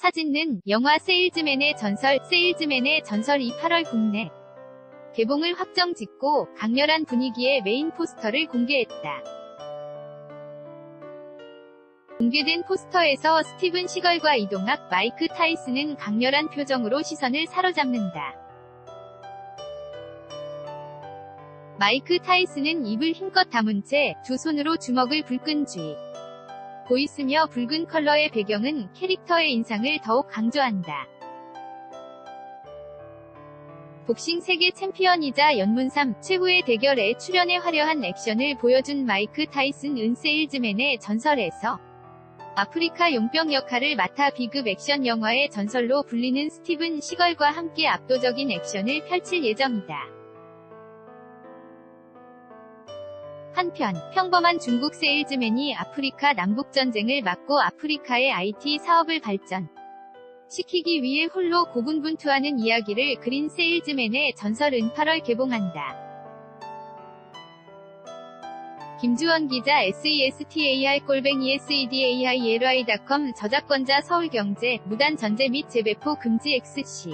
사진는 영화 세일즈맨의 전설, 세일즈맨의 전설이 8월 국내 개봉을 확정 짓고 강렬한 분위기의 메인 포스터를 공개했다. 공개된 포스터에서 스티븐 시걸과 이동학, 마이크 타이슨은 강렬한 표정으로 시선을 사로잡는다. 마이크 타이슨은 입을 힘껏 다문 채 두 손으로 주먹을 불끈 쥐. 보이스며 붉은 컬러의 배경은 캐릭터의 인상을 더욱 강조한다. 복싱 세계 챔피언이자 연문삼 최후의 대결에 출연해 화려한 액션을 보여준 마이크 타이슨 은 세일즈맨의 전설에서 아프리카 용병 역할을 맡아 비급 액션 영화의 전설로 불리는 스티븐 시걸과 함께 압도적인 액션을 펼칠 예정이다. 한편 평범한 중국 세일즈맨이 아프리카 남북전쟁을 막고 아프리카의 IT 사업을 발전 시키기 위해 홀로 고군분투하는 이야기를 그린 세일즈맨의 전설은 8월 개봉한다. 김주원 기자 SESTAR-SEDAIRY.com 저작권자 서울경제 무단 전제 및 재배포 금지 XC